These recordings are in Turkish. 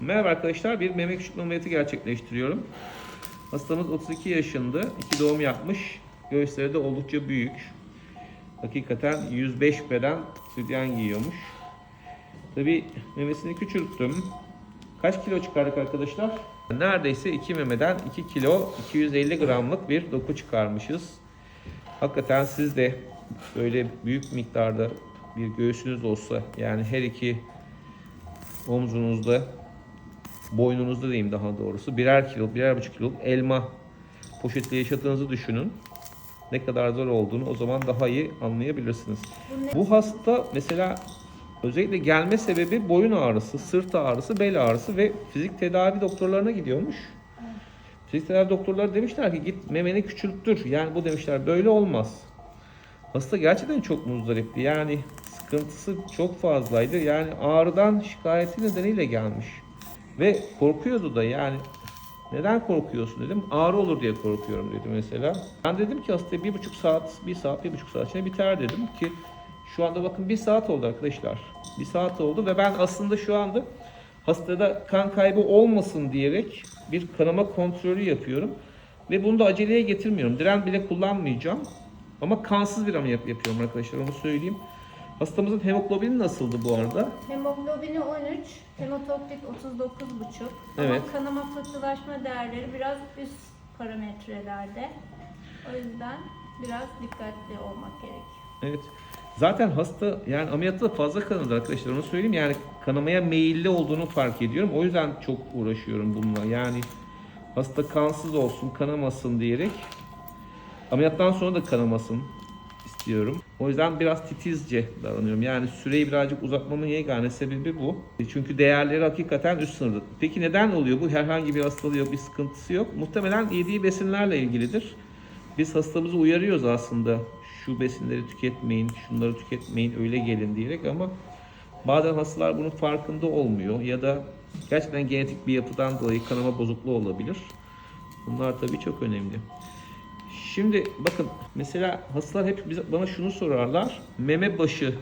Merhaba arkadaşlar, bir meme küçültme ameliyatı gerçekleştiriyorum. Hastamız 32 yaşında, iki doğum yapmış. Göğüsleri de oldukça büyük. Hakikaten 105 beden sütyen giyiyormuş. Tabi memesini küçülttüm. Kaç kilo çıkardık arkadaşlar? Neredeyse 2 memeden 2 kilo 250 gramlık bir doku çıkarmışız. Hakikaten siz de böyle büyük miktarda bir göğsünüz olsa yani her iki omzunuzda boynunuzda diyeyim daha doğrusu birer kilo, birer buçuk kiloluk elma poşetle yaşadığınızı düşünün. Ne kadar zor olduğunu o zaman daha iyi anlayabilirsiniz. Bu hasta mesela özellikle gelme sebebi boyun ağrısı, sırt ağrısı, bel ağrısı ve fizik tedavi doktorlarına gidiyormuş. Fizik tedavi doktorları demişler ki git memeni küçülttür. Yani bu demişler böyle olmaz. Hasta gerçekten çok muzdaripti. Yani sıkıntısı çok fazlaydı. Yani ağrıdan şikayeti nedeniyle gelmiş. Ve korkuyordu da yani neden korkuyorsun dedim. Ağrı olur diye korkuyorum dedi mesela. Ben dedim ki hastaya bir buçuk saat, bir saat, bir buçuk saat içinde biter dedim ki şu anda bakın bir saat oldu arkadaşlar. Bir saat oldu ve ben aslında şu anda hastada kan kaybı olmasın diyerek bir kanama kontrolü yapıyorum. Ve bunu da aceleye getirmiyorum. Diren bile kullanmayacağım. Ama kansız bir ameliyat yapıyorum arkadaşlar onu söyleyeyim. Hastamızın hemoglobini nasıldı bu arada? Hemoglobini 13, hematokrit 39,5. Evet. Ama kanama pıhtılaşma değerleri biraz üst parametrelerde. O yüzden biraz dikkatli olmak gerekiyor. Evet. Zaten hasta yani ameliyatta da fazla kanadı arkadaşlar onu söyleyeyim. Yani kanamaya meyilli olduğunu fark ediyorum. O yüzden çok uğraşıyorum bununla. Yani hasta kansız olsun, kanamasın diyerek ameliyattan sonra da kanamasın istiyorum. O yüzden biraz titizce davranıyorum. Yani süreyi birazcık uzatmamın yegane sebebi bu. Çünkü değerleri hakikaten üst sınırda. Peki neden oluyor bu? Herhangi bir hastalığı yok, bir sıkıntısı yok. Muhtemelen yediği besinlerle ilgilidir. Biz hastamızı uyarıyoruz aslında. Şu besinleri tüketmeyin, şunları tüketmeyin, öyle gelin diyerek ama bazen hastalar bunun farkında olmuyor ya da gerçekten genetik bir yapıdan dolayı kanama bozukluğu olabilir. Bunlar tabii çok önemli. Şimdi bakın mesela hastalar hep bize, bana şunu sorarlar. Meme başını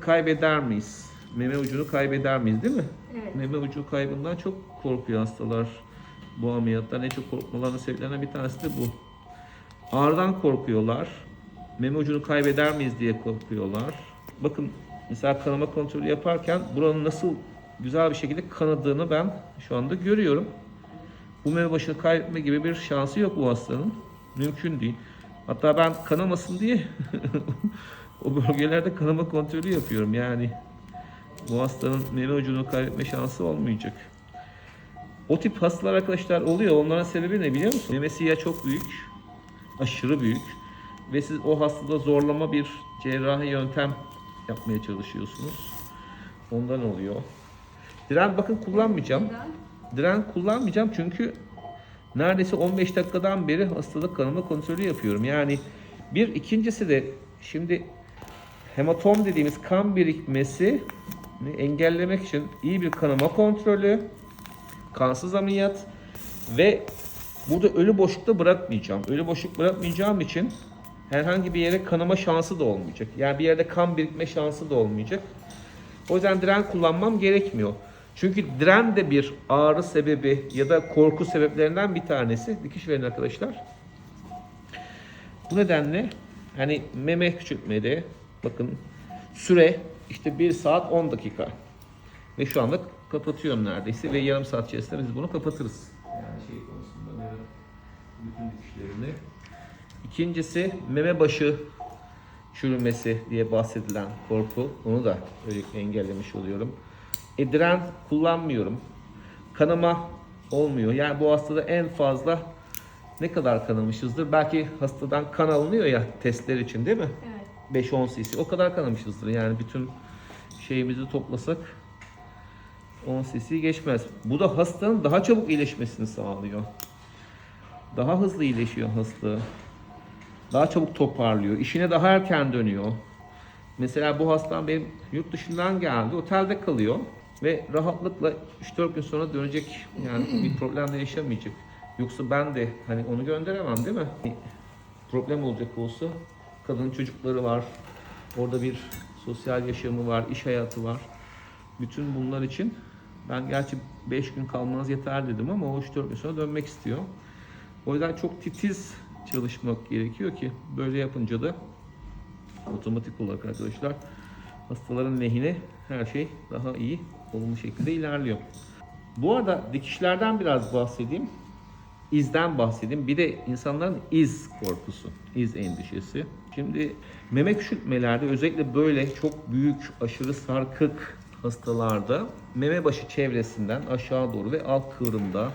kaybeder miyiz? Meme ucunu kaybeder miyiz değil mi? Evet. Meme ucu kaybından çok korkuyor hastalar bu ameliyattan. En çok korkmalarının sebeplerinden bir tanesi de bu. Ağrıdan korkuyorlar. Meme ucunu kaybeder miyiz diye korkuyorlar. Bakın mesela kanama kontrolü yaparken buranın nasıl güzel bir şekilde kanadığını ben şu anda görüyorum. Bu meme başını kaybetme gibi bir şansı yok bu hastanın. Mümkün değil. Hatta ben kanamasın diye o bölgelerde kanama kontrolü yapıyorum. Yani bu hastanın meme ucunu kaybetme şansı olmayacak. O tip hastalar arkadaşlar oluyor. Onların sebebi ne biliyor musun? Memesi ya çok büyük, aşırı büyük ve siz o hastada zorlama bir cerrahi yöntem yapmaya çalışıyorsunuz. Ondan oluyor. Diren bakın kullanmayacağım. Diren kullanmayacağım çünkü neredeyse 15 dakikadan beri hastada kanama kontrolü yapıyorum. Yani bir ikincisi de şimdi hematom dediğimiz kan birikmesi engellemek için iyi bir kanama kontrolü, kansız ameliyat ve burada ölü boşlukta bırakmayacağım. Ölü boşluk bırakmayacağım için herhangi bir yere kanama şansı da olmayacak. Yani bir yerde kan birikme şansı da olmayacak. O yüzden diren kullanmam gerekmiyor. Çünkü diren de bir ağrı sebebi ya da korku sebeplerinden bir tanesi. Dikiş verin arkadaşlar. Bu nedenle hani meme küçültmede bakın süre işte 1 saat 10 dakika. Ve şu anda kapatıyorum neredeyse ve yarım saat içerisinde biz bunu kapatırız. Yani şey konusunda bütün dikişlerini. İkincisi meme başı çürümesi diye bahsedilen korku. Onu da engellemiş oluyorum. E, diren kullanmıyorum. Kanama olmuyor. Yani bu hastada en fazla ne kadar kanamışızdır? Belki hastadan kan alınıyor ya testler için değil mi? Evet. 5-10 cc. O kadar kanamışızdır. Yani bütün şeyimizi toplasak 10 cc geçmez. Bu da hastanın daha çabuk iyileşmesini sağlıyor. Daha hızlı iyileşiyor hasta. Daha çabuk toparlıyor. İşine daha erken dönüyor. Mesela bu hastam benim yurt dışından geldi. Otelde kalıyor. Ve rahatlıkla 3-4 gün sonra dönecek. Yani bir problem de yaşamayacak. Yoksa ben de hani onu gönderemem değil mi? Problem olacak olsa kadının çocukları var. Orada bir sosyal yaşamı var, iş hayatı var. Bütün bunlar için Ben gerçi 5 gün kalmanız yeter dedim ama o 3-4 gün sonra dönmek istiyor. O yüzden çok titiz çalışmak gerekiyor ki böyle yapınca da otomatik olarak arkadaşlar hastaların lehine her şey daha iyi olumlu şekilde ilerliyor. Bu arada dikişlerden biraz bahsedeyim. İzden bahsedeyim. Bir de insanların iz korkusu, iz endişesi. Şimdi meme küçültmelerde özellikle böyle çok büyük, aşırı sarkık hastalarda meme başı çevresinden aşağı doğru ve alt kıvrımda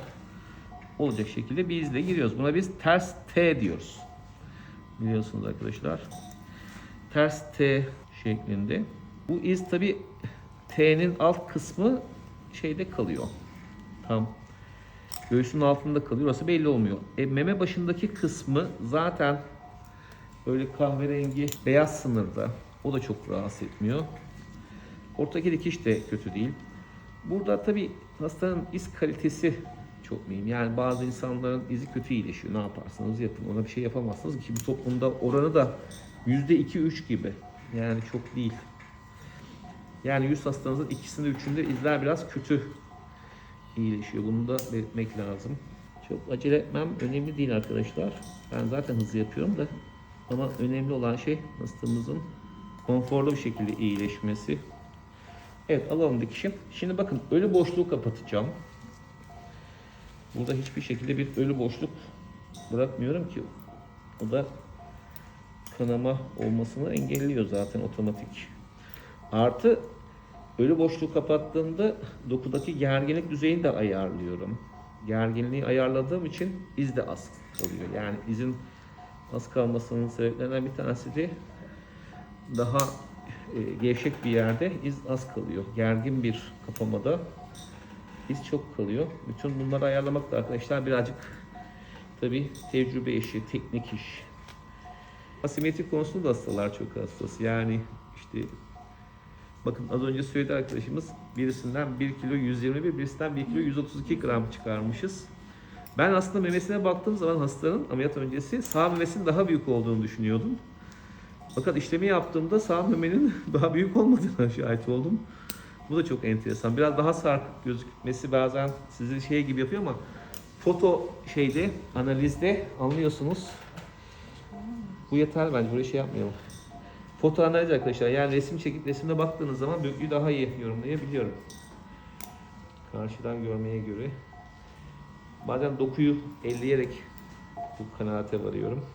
olacak şekilde bir izle giriyoruz. Buna biz ters T diyoruz. Biliyorsunuz arkadaşlar. Ters T şeklinde. Bu iz tabi T'nin alt kısmı şeyde kalıyor. Tam göğsün altında kalıyor. Orası belli olmuyor. E, meme başındaki kısmı zaten böyle kahverengi beyaz sınırda. O da çok rahatsız etmiyor. Ortadaki dikiş de kötü değil. Burada tabi hastanın iz kalitesi çok mühim. Yani bazı insanların izi kötü iyileşiyor. Ne yaparsanız yapın. Ona bir şey yapamazsınız ki bu toplumda oranı da %2-3 gibi. Yani çok değil. Yani 100 hastanızın ikisinde üçünde izler biraz kötü iyileşiyor. Bunu da belirtmek lazım. Çok acele etmem önemli değil arkadaşlar. Ben zaten hızlı yapıyorum da. Ama önemli olan şey hastamızın konforlu bir şekilde iyileşmesi. Evet alalım dikişim. Şimdi bakın ölü boşluğu kapatacağım. Burada hiçbir şekilde bir ölü boşluk bırakmıyorum ki. O da kanama olmasını engelliyor zaten otomatik. Artı ölü boşluğu kapattığımda dokudaki gerginlik düzeyini de ayarlıyorum. Gerginliği ayarladığım için iz de az oluyor. Yani izin az kalmasının sebeplerinden bir tanesi de daha e, gevşek bir yerde iz az kalıyor. Gergin bir kapamada iz çok kalıyor. Bütün bunları ayarlamak da arkadaşlar birazcık tabi tecrübe işi, teknik iş. Asimetrik konusunda da hastalar çok hassas. Yani işte bakın az önce söyledi arkadaşımız birisinden 1 kilo 121, birisinden 1 kilo 132 gram çıkarmışız. Ben aslında memesine baktığım zaman hastanın ameliyat öncesi sağ memesinin daha büyük olduğunu düşünüyordum. Fakat işlemi yaptığımda sağ memenin daha büyük olmadığına şahit oldum. Bu da çok enteresan. Biraz daha sarkık gözükmesi bazen sizi şey gibi yapıyor ama foto şeyde analizde anlıyorsunuz. Bu yeter bence. Buraya şey yapmayalım. Foto analiz arkadaşlar. Yani resim çekip resimde baktığınız zaman büyüklüğü daha iyi yorumlayabiliyorum. Karşıdan görmeye göre. Bazen dokuyu elleyerek bu kanaate varıyorum.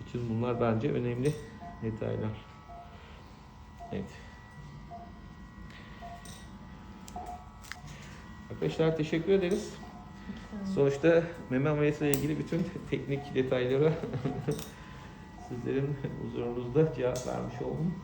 Bütün bunlar bence önemli detaylar. Evet. Arkadaşlar teşekkür ederiz. Sonuçta meme ameliyatı ile ilgili bütün teknik detaylara sizlerin huzurunuzda cevap vermiş oldum.